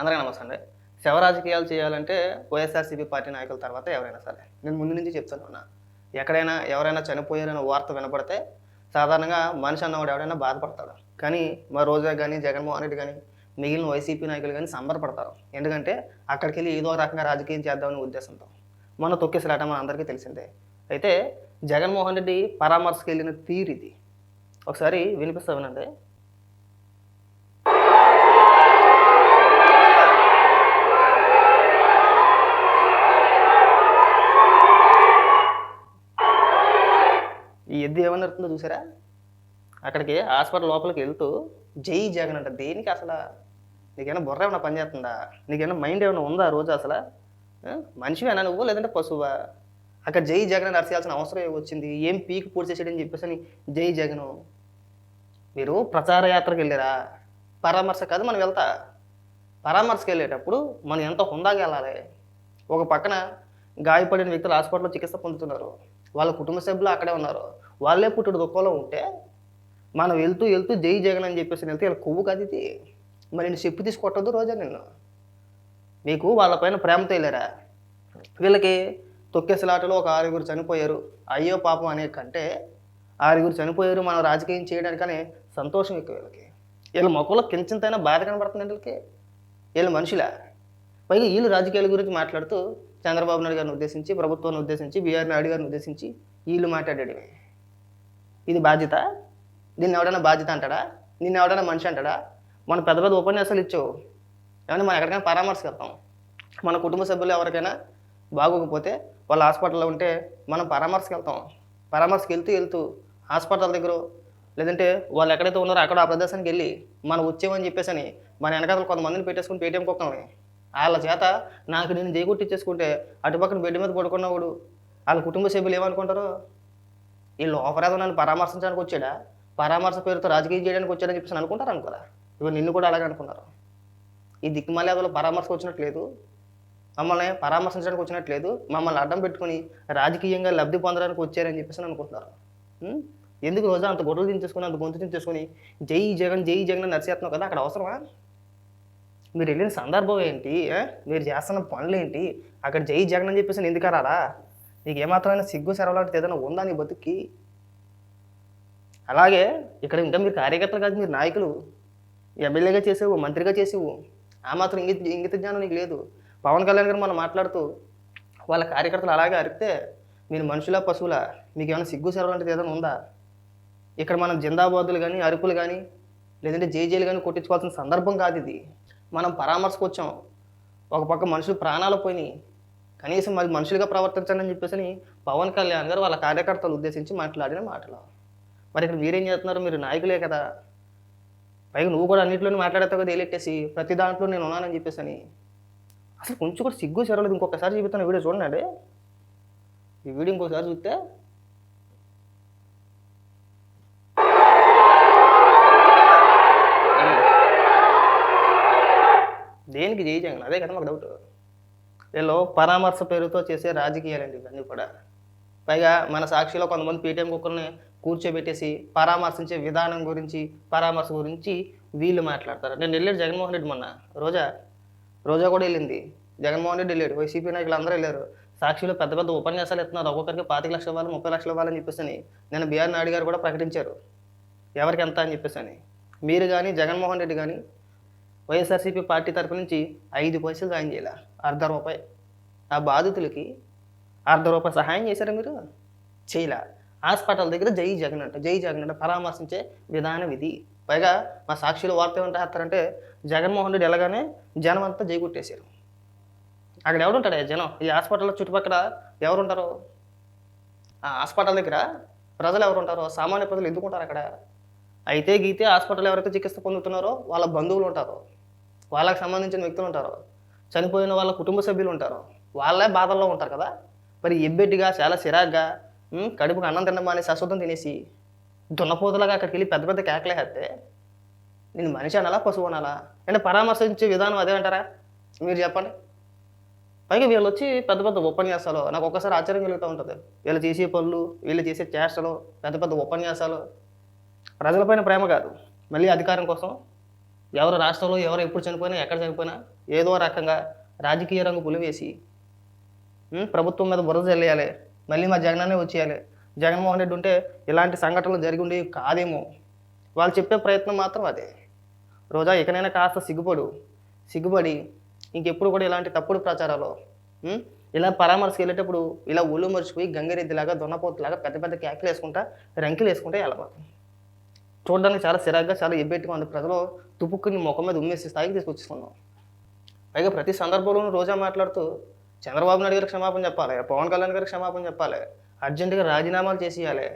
అందరికీ నమస్తే అండి. శవ రాజకీయాలు చేయాలంటే వైఎస్ఆర్సీపీ పార్టీ నాయకుల తర్వాత ఎవరైనా సరే. నేను ముందు నుంచి చెప్తాను ఉన్నా. ఎక్కడైనా ఎవరైనా చనిపోయారనే వార్త వినపడితే సాధారణంగా మనిషి అన్నవాడు ఎవడైనా బాధపడతాడు. కానీ మా రోజా కానీ జగన్మోహన్ రెడ్డి కానీ మిగిలిన వైసీపీ నాయకులు కానీ సంబరపడతారు. ఎందుకంటే అక్కడికి వెళ్ళి ఏదో రకంగా రాజకీయం చేద్దామనే ఉద్దేశంతో. మన తొక్కేసలాట మన అందరికీ తెలిసిందే. అయితే జగన్మోహన్ రెడ్డి పరామర్శకు వెళ్ళిన తీరు ఇది ఒకసారి వినిపిస్తా వినండి ఈ ఎద్దు ఏమని చూసారా? అక్కడికి హాస్పిటల్ లోపలికి వెళ్తూ జై జగన్ అంట. దేనికి అసలు? నీకేమైనా బుర్ర ఏమైనా పని చేస్తుందా? నీకేమైనా మైండ్ ఏమైనా ఉందా రోజు అసలు? మనిషివేనా నువ్వు లేదంటే పశువా? అక్కడ జై జగన్ అని అరచేయాల్సిన అవసరం వచ్చింది. ఏం పీకి పూర్తి చేసాడని చెప్పేసి అని జై జగన్. మీరు ప్రచార యాత్రకు వెళ్ళారా? పరామర్శ కాదు మనం వెళ్తా. పరామర్శకు వెళ్ళేటప్పుడు మనం ఎంత హుందాగా వెళ్ళాలి? ఒక పక్కన గాయపడిన వ్యక్తులు హాస్పిటల్లో చికిత్స పొందుతున్నారు. వాళ్ళ కుటుంబ సభ్యులు అక్కడే ఉన్నారు. వాళ్ళే పుట్టుడు దుఃఖంలో ఉంటే మనం వెళ్తూ వెళ్తూ జై జగన్ అని చెప్పేసి వెళ్తే వీళ్ళ కొవ్వు కాదు ఇది. మరి నేను చెప్పు తీసి కొట్టద్దు రోజా నిన్ను. మీకు వాళ్ళపైన ప్రేమతో వెళ్ళారా? వీళ్ళకి తొక్కేసలాటలో ఒక ఆరుగురు చనిపోయారు. అయ్యో పాపం అనే కంటే ఆరుగురు చనిపోయారు మనం రాజకీయం చేయడానికనే సంతోషం ఎక్కువ వీళ్ళకి. వీళ్ళ మొక్కలో కించింతైనా బాధ కనబడుతుంది వీళ్ళకి. వీళ్ళ మనుషులా? పైగా వీళ్ళు రాజకీయాల గురించి మాట్లాడుతూ చంద్రబాబు నాయుడు గారిని ఉద్దేశించి ప్రభుత్వాన్ని ఉద్దేశించి బీఆర్ నాయుడు గారిని ఉద్దేశించి వీళ్ళు మాట్లాడాడు ఇది బాధ్యత. దీన్ని ఎవడైనా బాధ్యత అంటాడా? నిన్ను ఎవడైనా మనిషి అంటాడా? మన పెద్ద పెద్ద ఉపన్యాసాలు ఇచ్చావు. ఏమన్నా మనం ఎక్కడికైనా పరామర్శకెళ్తాం మన కుటుంబ సభ్యులు ఎవరికైనా బాగోకపోతే వాళ్ళ హాస్పిటల్లో ఉంటే మనం పరామర్శకు వెళ్తాం. పరామర్శకు వెళ్తూ వెళ్తూ హాస్పిటల్ దగ్గర లేదంటే వాళ్ళు ఎక్కడైతే ఉన్నారో అక్కడ ఆ ప్రదేశానికి వెళ్ళి మనం వచ్చామని చెప్పేసి అని మన వెనకాల కొంతమందిని పెట్టేసుకుని పేటీఎం కుక్కల్ని. వాళ్ళ చేత నాకు నేను దేగొట్టిచ్చేసుకుంటే అటుపక్కన బెడ్ మీద పడుకున్నవాడు వాళ్ళ కుటుంబ సభ్యులు ఏమనుకుంటారో వీళ్ళు ఆఫరేదో నన్ను పరామర్శించడానికి వచ్చాడా? పరామర్శ పేరుతో రాజకీయం చేయడానికి వచ్చాడని చెప్పేసి అనుకుంటారు అనుకోరా ఇవి నిన్ను కూడా అలాగే అనుకున్నారు. ఈ దిక్కుమాలేదలో పరామర్శకు వచ్చినట్లేదు. మమ్మల్ని పరామర్శించడానికి వచ్చినట్లేదు. మమ్మల్ని అడ్డం పెట్టుకొని రాజకీయంగా లబ్ధి పొందడానికి వచ్చారని చెప్పేసి అనుకుంటున్నారు. ఎందుకు రోజా అంత గొడవలు దించేసుకుని అంత గొంతు దించేసుకుని జై జగన్ జై జగన్ అని కదా? అక్కడ అవసరమా? మీరు వెళ్ళిన సందర్భం ఏంటి? మీరు చేస్తున్న పనులు ఏంటి? అక్కడ జై జగన్ అని చెప్పేసి ఎందుకు రారా నీకు ఏమాత్రమైన సిగ్గు సెరవలాంటిది ఏదైనా ఉందా నీ బతుక్కి? అలాగే ఇక్కడ ఇంకా మీరు కార్యకర్తలు కాదు మీరు నాయకులు. ఎమ్మెల్యేగా చేసేవు మంత్రిగా చేసేవు. ఆ మాత్రం ఇంగిత ఇంగిత జ్ఞానం నీకు లేదు. పవన్ కళ్యాణ్ గారు మనం మాట్లాడుతూ వాళ్ళ కార్యకర్తలు అలాగే అరిపితే మీరు మనుషులా పశువులా? మీకు ఏమైనా సిగ్గు సెరవలాంటిది ఏదైనా ఉందా? ఇక్కడ మనం జిందాబాదులు కానీ అరుపులు కానీ లేదంటే జేజేలు కానీ కొట్టించుకోవాల్సిన సందర్భం కాదు ఇది. మనం పరామర్శకు వచ్చాం ఒక పక్క మనుషులు ప్రాణాలు పోయినాయి. కనీసం మరి మనుషులుగా ప్రవర్తించండి అని చెప్పేసి పవన్ కళ్యాణ్ గారు వాళ్ళ కార్యకర్తలు ఉద్దేశించి మాట్లాడిన మాటలు. మరి ఇక్కడ మీరేం చేస్తున్నారు? మీరు నాయకులే కదా. పైగా నువ్వు కూడా అన్నింటిలోనే మాట్లాడతావు కదా ఏలెట్టేసి. ప్రతి దాంట్లో నేను ఉన్నానని చెప్పేసి అని. అసలు కొంచెం కూడా సిగ్గు చెరలేదు ఇంకొకసారి చూపిస్తాను వీడియో చూడండి ఈ వీడియో ఇంకొకసారి చూస్తే. దేనికి జై అదే కదా మాకు డౌట్ వీళ్ళు పరామర్శ పేరుతో చేసే రాజకీయాలండి ఇవన్నీ కూడా. పైగా మన సాక్షిలో కొంతమంది పేటీఎం కుక్కర్ని కూర్చోబెట్టేసి పరామర్శించే విధానం గురించి పరామర్శ గురించి వీళ్ళు మాట్లాడతారు. నేను వెళ్ళాడు జగన్మోహన్ రెడ్డి మొన్న. రోజా రోజా కూడా వెళ్ళింది. జగన్మోహన్ రెడ్డి వెళ్ళాడు. వైసీపీ నాయకులు అందరూ వెళ్ళారు. సాక్షిలో పెద్ద పెద్ద ఉపన్యాసాలు ఇస్తున్నారు. ఒక్కొక్కరికి పాతిక లక్షలు ఇవ్వాలి ముప్పై లక్షలు ఇవ్వాలని చెప్పేసి అని. నేను బీఆర్ నాయుడు గారు కూడా ప్రకటించారు. ఎవరికి ఎంత అని చెప్పేసి అని. మీరు కానీ జగన్మోహన్ రెడ్డి కానీ వైఎస్ఆర్సీపీ పార్టీ తరపు నుంచి ఐదు పైసలు సాయం చేయాల? అర్ధ రూపాయి. ఆ బాధితులకి అర్ధ రూపాయి సహాయం చేశారా మీరు? చేయలే. హాస్పిటల్ దగ్గర జై జగన్ అంట. జై జగన్ అంట పరామర్శించే విధానం ఇది పైగా మా సాక్షులు వార్త ఏమంటే వేస్తారంటే జగన్మోహన్ రెడ్డి ఎలాగానే జనం అంతా జై కొట్టేశారు. అక్కడ ఎవరుంటాడు జనం? ఈ హాస్పిటల్ చుట్టుపక్కల ఎవరుంటారు ఆ హాస్పిటల్ దగ్గర ప్రజలు ఎవరుంటారో సామాన్య ప్రజలు ఎందుకు ఉంటారు అక్కడ? అయితే గీతే హాస్పిటల్ ఎవరైతే చికిత్స పొందుతున్నారో వాళ్ళ బంధువులు ఉంటారు. వాళ్ళకి సంబంధించిన వ్యక్తులు ఉంటారు. చనిపోయిన వాళ్ళ కుటుంబ సభ్యులు ఉంటారు. వాళ్ళే బాధల్లో ఉంటారు కదా. మరి ఎబ్బెట్టిగా చాలా చిరాగ్గా కడుపుకు అన్నం తినడం మానేసి అశుద్ధం తినేసి దున్నపోతలాగా అక్కడికి వెళ్ళి పెద్ద పెద్ద కేకలే నేను మనిషి అనాలా పశువు అనాలా? అంటే పరామర్శించే విధానం అదే అంటారా? మీరు చెప్పండి. పైగా వీళ్ళు వచ్చి పెద్ద పెద్ద ఉపన్యాసాలు నాకు ఒక్కసారి ఆశ్చర్యం కలుగుతూ ఉంటుంది. వీళ్ళు చేసే పనులు వీళ్ళు చేసే చేష్టలు పెద్ద పెద్ద ఉపన్యాసాలు ప్రజలపైన ప్రేమ కాదు. మళ్ళీ అధికారం కోసం ఎవరు రాష్ట్రంలో ఎవరు ఎప్పుడు చనిపోయినా ఎక్కడ చనిపోయినా ఏదో రకంగా రాజకీయ రంగు పులివేసి ప్రభుత్వం మీద బురద చల్లేయాలి మళ్ళీ మా జగనన్నే వచ్చేయాలి. జగన్మోహన్ రెడ్డి ఉంటే ఇలాంటి సంఘటనలు జరిగి ఉండేవి కాదేమో. వాళ్ళు చెప్పే ప్రయత్నం మాత్రం అదే. రోజా ఇకనైనా కాస్త సిగ్గుపడు. సిగ్గుపడి ఇంకెప్పుడు కూడా ఇలాంటి తప్పుడు ప్రచారాలు ఇలా పరామర్శకు వెళ్ళేటప్పుడు ఇలా ఒళ్ళు మర్చిపోయి గంగిరెద్దిలాగా దొన్నపోతులాగా పెద్ద పెద్ద క్యాకులు వేసుకుంటా రంకిలు వేసుకుంటే వెళ్ళబోతుంది చూడడానికి చాలా సిరాగ్గా చాలా ఇబ్బెట్టుగా ఉంది. ప్రజలు తుపుక్కుని ముఖం మీద ఉమ్మేసి స్థాయికి తీసుకొచ్చుకున్నాం పైగా ప్రతి సందర్భంలోనూ రోజా మాట్లాడుతూ చంద్రబాబు నాయుడు గారికి క్షమాపణ చెప్పాలి పవన్ కళ్యాణ్ గారికి క్షమాపణ చెప్పాలి అర్జెంటుగా రాజీనామాలు చేసేయాలి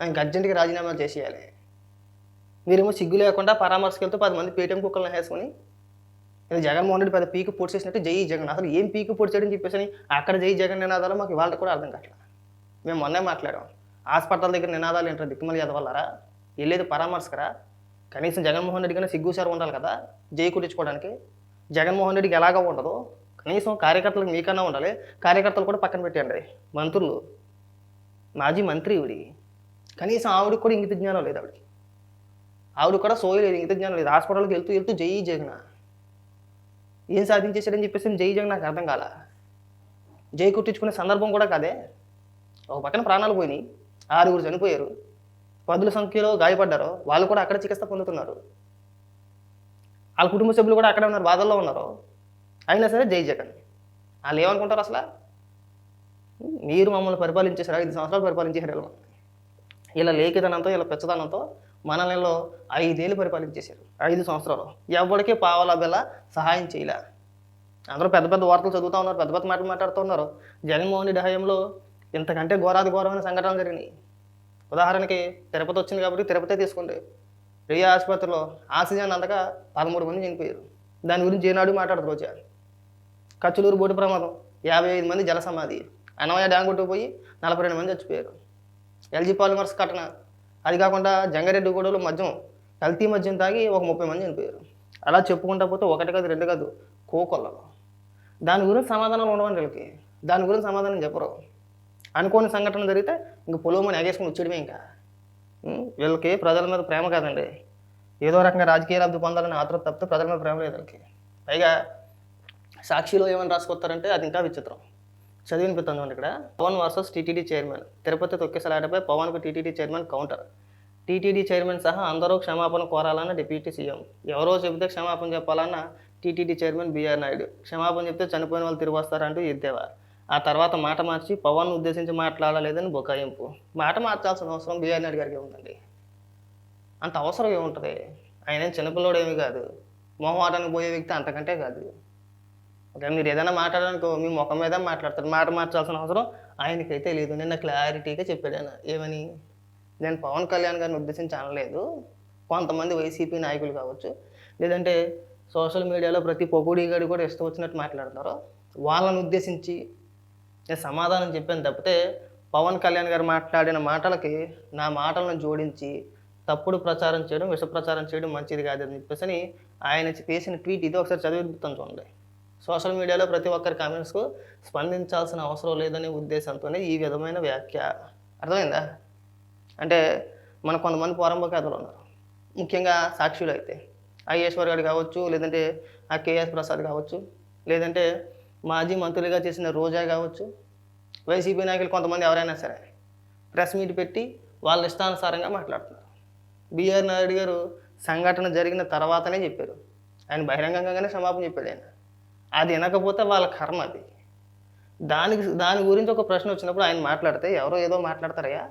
ఆయనకి అర్జెంటుగా రాజీనామాలు చేసేయాలి. మీరేమో సిగ్గు లేకుండా పరామర్శకు వెళ్తూ పది మంది పేటీఎం కుక్కలను వేసుకొని ఇది జగన్మోహన్ రెడ్డి పెద్ద పీకు పొడి చేసినట్టు జై జగన్ అసలు ఏం పీకు పొడి చేయడం చెప్పేసి అని అక్కడ జై జగన్ నినాదాలు మాకు ఇవాళ కూడా అర్థం కావట్లేదు మేము మొన్నే మాట్లాడాం హాస్పిటల్ దగ్గర నినాదాలు ఏంటో దిక్కుమలి చదవాలరా వెళ్ళేది పరామర్శకరా. కనీసం జగన్మోహన్ రెడ్డి కన్నా సిగ్గుసారి ఉండాలి కదా జై కుట్టించుకోవడానికి. జగన్మోహన్ రెడ్డికి ఎలాగో ఉండదు కనీసం కార్యకర్తలకు మీకన్నా ఉండాలి. కార్యకర్తలు కూడా పక్కన పెట్టండి మంత్రులు. మాజీ మంత్రి ఇవిడి కనీసం ఆవిడకి కూడా ఇంగిత జ్ఞానం లేదు ఆవిడకి. ఆవిడ కూడా సోయి లేదు ఇంగిత జ్ఞానం లేదు. హాస్పిటల్కి వెళ్తూ వెళ్తూ జై జగన్. ఏం సాధించేశాడని చెప్పేసి జై జగన్ నాకు అర్థం కాల. జై కుట్టించుకునే సందర్భం కూడా కాదే. ఒక పక్కన ప్రాణాలు పోయినాయి. ఆరుగురు చనిపోయారు. పదుల సంఖ్యలో గాయపడ్డారు వాళ్ళు కూడా అక్కడ చికిత్స పొందుతున్నారు. వాళ్ళ కుటుంబ సభ్యులు కూడా అక్కడే ఉన్నారు బాధల్లో ఉన్నారు. అయినా సరే జై జగన్. వాళ్ళు ఏమనుకుంటారు అసలు? మీరు మమ్మల్ని పరిపాలించేసారు ఐదు సంవత్సరాలు పరిపాలించేసారు ఇలా. ఇలా లేఖితనంతో ఇలా పెచ్చదనంతో మనలో ఐదేళ్ళు పరిపాలించేశారు. ఐదు సంవత్సరాలు. ఎవరికీ పావలా బెల సహాయం చేయలే. అందరూ పెద్ద పెద్ద వార్తలు చదువుతూ ఉన్నారు పెద్ద పెద్ద మాటలు మాట్లాడుతున్నారు జగన్మోహన్ రెడ్డి హయాంలో ఇంతకంటే ఘోరాది ఘోరమైన సంఘటనలు జరిగినాయి. ఉదాహరణకి తిరుపతి వచ్చింది కాబట్టి తిరుపతి తీసుకోండి రియా ఆసుపత్రిలో ఆక్సిజన్ అందక పదమూడు మంది చనిపోయారు. దాని గురించి ఏనాడు మాట్లాడదు రోజా. కచ్చులూరు బోటు ప్రమాదం యాభై ఐదు మంది జల సమాధి అనవయ డ్యాం కొట్టుకుపోయి నలభై రెండు మంది చచ్చిపోయారు. ఎల్జీ పాలిమర్స్ కట్టన అది కాకుండా జంగారెడ్డి గూడలో మద్యం కల్తీ మద్యం తాగి ఒక ముప్పై మంది చనిపోయారు. అలా చెప్పుకుంటా పోతే ఒకటి కాదు రెండు కాదు కోకొల్లలో దాని గురించి సమాధానాలు ఉండవండి వీళ్ళకి. దాని గురించి సమాధానం చెప్పరు. అనుకోని సంఘటన జరిగితే ఇంక పొలవమని ఎగేసుకుని వచ్చేయడమే ఇంకా. వీళ్ళకి ప్రజల మీద ప్రేమ కాదండి. ఏదో రకంగా రాజకీయ లబ్ధి పొందాలని ఆతృత తప్పితే ప్రజల మీద ప్రేమ లేదు వీళ్ళకి. పైగా సాక్షిలో ఏమని రాసుకొస్తారంటే అది ఇంకా విచిత్రం. చదివినిపిస్తాను చూడండి ఇక్కడ. Pawan versus TTD chairman. Tirupati తొక్కేసలాటపై పవన్కు TTD chairman counter. TTD chairman సహా అందరూ క్షమాపణ కోరాలన్న డిప్యూటీ సీఎం. ఎవరో చెబితే క్షమాపణ చెప్పాలన్న టీటీడీ చైర్మన్ బీఆర్ నాయుడు. క్షమాపణ చెప్తే చనిపోయిన వాళ్ళు తిరిగి వస్తారంటూ ఎద్దేవారు ఆ తర్వాత మాట మార్చి పవన్ ఉద్దేశించి మాట్లాడలేదని బొకాయింపు. మాట మార్చాల్సిన అవసరం బీఆర్ నాయుడు గారికి ఉందండి. అంత అవసరం ఏముంటుంది? ఆయన ఏం చిన్నపిల్లోడు ఏమీ కాదు. మొహమాటానికి పోయే వ్యక్తి అంతకంటే కాదు. ఓకే మీరు ఏదైనా మాట్లాడడానికి మీ ముఖం మీద మాట్లాడతారు. మాట మార్చాల్సిన అవసరం ఆయనకైతే లేదు. నిన్న క్లారిటీగా చెప్పాడు ఆయన. ఏమని? నేను పవన్ కళ్యాణ్ గారిని ఉద్దేశించి అనలేదు. కొంతమంది వైసీపీ నాయకులు కావచ్చు. లేదంటే సోషల్ మీడియాలో ప్రతి పొగుడి కూడా ఇష్టం వచ్చినట్టు మాట్లాడతారు. వాళ్ళని ఉద్దేశించి నేను సమాధానం చెప్పాను తప్పితే పవన్ కళ్యాణ్ గారు మాట్లాడిన మాటలకి నా మాటలను జోడించి తప్పుడు ప్రచారం చేయడం విష ప్రచారం చేయడం మంచిది కాదని చెప్పేసి అని ఆయన చేసిన ట్వీట్ ఇది ఒకసారి చదివిస్తాను చూడండి. సోషల్ మీడియాలో ప్రతి ఒక్కరి కామెంట్స్కు స్పందించాల్సిన అవసరం లేదనే ఉద్దేశంతోనే ఈ విధమైన వ్యాఖ్య. అర్థమైందా? అంటే మన కొంతమంది పోరంబోకేతలు ఉన్నారు. ముఖ్యంగా సాక్షులు అయితే. ఐఏశ్వర్ గారు కావచ్చు లేదంటే ఆ కేఎస్ ప్రసాద్ కావచ్చు లేదంటే మాజీ మంత్రులుగా చేసిన రోజా కావచ్చు వైసీపీ నాయకులు కొంతమంది ఎవరైనా సరే ప్రెస్ మీట్ పెట్టి వాళ్ళ ఇష్టానుసారంగా మాట్లాడుతున్నారు. బిఆర్ నాయుడు గారు సంఘటన జరిగిన తర్వాతనే చెప్పారు. ఆయన బహిరంగంగానే క్షమాపణ చెప్పాడు ఆయన. అది వినకపోతే వాళ్ళ కర్మ అది. దానికి దాని గురించి ఒక ప్రశ్న వచ్చినప్పుడు ఆయన మాట్లాడితే ఎవరో ఏదో మాట్లాడతారయ్యా.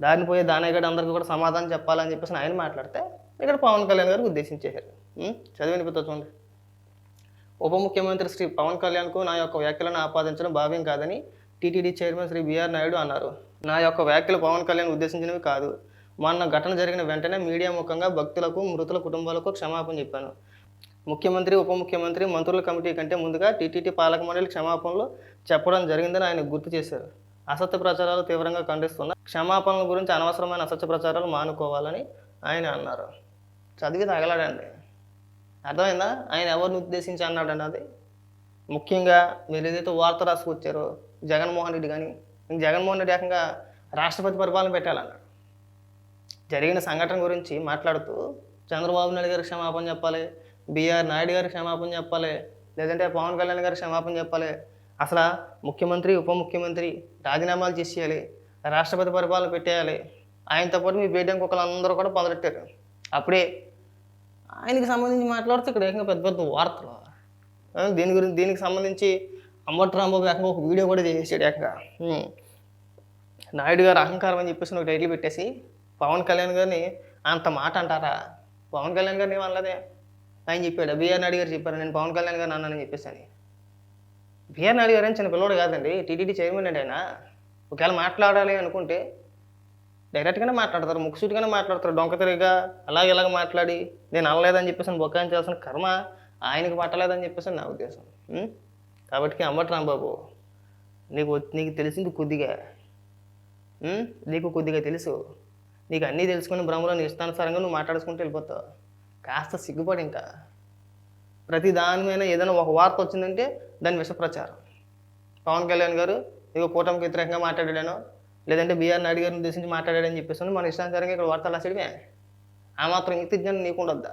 పోయే పోయి దానయ్యగడ అందరికీ కూడా సమాధానం చెప్పాలని చెప్పేసి ఆయన మాట్లాడితే ఇక్కడ పవన్ కళ్యాణ్ గారు ఉద్దేశించేశారు. చదివిన చదివి చూడండి. ఉప ముఖ్యమంత్రి శ్రీ పవన్ కళ్యాణ్కు నా యొక్క వ్యాఖ్యలను ఆపాదించడం భావ్యం కాదని TTD chairman Shri BR Naidu అన్నారు. నా యొక్క వ్యాఖ్యలు పవన్ కళ్యాణ్ ఉద్దేశించినవి కాదు. మొన్న ఘటన జరిగిన వెంటనే మీడియా ముఖంగా భక్తులకు మృతుల కుటుంబాలకు క్షమాపణ చెప్పాను. ముఖ్యమంత్రి ఉప ముఖ్యమంత్రి మంత్రుల కమిటీ కంటే ముందుగా టీటీడీ పాలక మండలి క్షమాపణలు చెప్పడం జరిగిందని ఆయన గుర్తు చేశారు. అసత్య ప్రచారాలు తీవ్రంగా ఖండిస్తున్న క్షమాపణల గురించి అనవసరమైన అసత్య ప్రచారాలు మానుకోవాలని ఆయన అన్నారు. చదివి తగలాడండి. అర్థమైందా? ఆయన ఎవరిని ఉద్దేశించి అన్నాడు అది ముఖ్యంగా మీరు ఏదైతే వార్త రాసుకొచ్చారో జగన్మోహన్ రెడ్డి కానీ జగన్మోహన్ రెడ్డి ఏకంగా రాష్ట్రపతి పరిపాలన పెట్టాలన్నాడు. జరిగిన సంఘటన గురించి మాట్లాడుతూ చంద్రబాబు నాయుడు గారికి క్షమాపణ చెప్పాలి బీఆర్ నాయుడు గారికి క్షమాపణ చెప్పాలి లేదంటే పవన్ కళ్యాణ్ గారికి క్షమాపణ చెప్పాలి. అసలు ముఖ్యమంత్రి ఉప ముఖ్యమంత్రి రాజీనామాలు చేసేయాలి రాష్ట్రపతి పరిపాలన పెట్టేయాలి. ఆయనతో పాటు మీ బేటం కుక్కలు అందరూ కూడా మొదలెట్టారు. అప్పుడే ఆయనకి సంబంధించి మాట్లాడితే ఇక్కడ ఏకంగా పెద్ద పెద్ద వార్తలు. దీని గురించి దీనికి సంబంధించి అంబటి రాంబాబు ఏకంగా ఒక వీడియో కూడా చేసేసాడు ఏకంగా. నాయుడు గారు అహంకారం అని చెప్పేసి ఒక టైటిల్ పెట్టేసి పవన్ కళ్యాణ్ గారిని అంత మాట అంటారా? పవన్ కళ్యాణ్ గారిని ఏమనలేదే? ఆయన చెప్పాడు బిఆర్ నాయుడు గారు చెప్పారు నేను పవన్ కళ్యాణ్ గారు అన్నానని చెప్పేసి అని. బిఆర్ నాయుడు గారు అని చిన్న పిల్లోడు కాదండి టీటీడీ చైర్మన్ అండి ఆయన. ఒకవేళ మాట్లాడాలి అనుకుంటే డైరెక్ట్గానే మాట్లాడతారు ముక్కుసూటిగానే మాట్లాడతారు డొంక అలాగ ఇలాగ మాట్లాడి నేను అనలేదని చెప్పేసి బొక్కాయించాల్సిన కర్మ ఆయనకి పట్టలేదని చెప్పేసి నా ఉద్దేశం. కాబట్టి అంబటి రాంబాబు నీకు నీకు తెలిసింది కొద్దిగా. నీకు కొద్దిగా తెలుసు. నీకు అన్నీ తెలుసుకుని భ్రమలో నీ ఇష్టానుసారంగా నువ్వు మాట్లాడుకుంటూ వెళ్ళిపోతావు. కాస్త సిగ్గుపడి ఇంకా. ప్రతి దాని మీద ఏదైనా ఒక వార్త వచ్చిందంటే దాని విషప్రచారం. పవన్ కళ్యాణ్ గారు ఇక కూటమికి వ్యతిరేకంగా మాట్లాడాను లేదంటే బీఆర్ నాయుడు గారిని ఉద్దేశించి మాట్లాడాడని చెప్పేసి మన ఇష్టానుసారంగా ఇక్కడ వార్తలు రాసేయడమే. ఆ మాత్రం ఇంత జ్ఞానం నీకుండొద్దా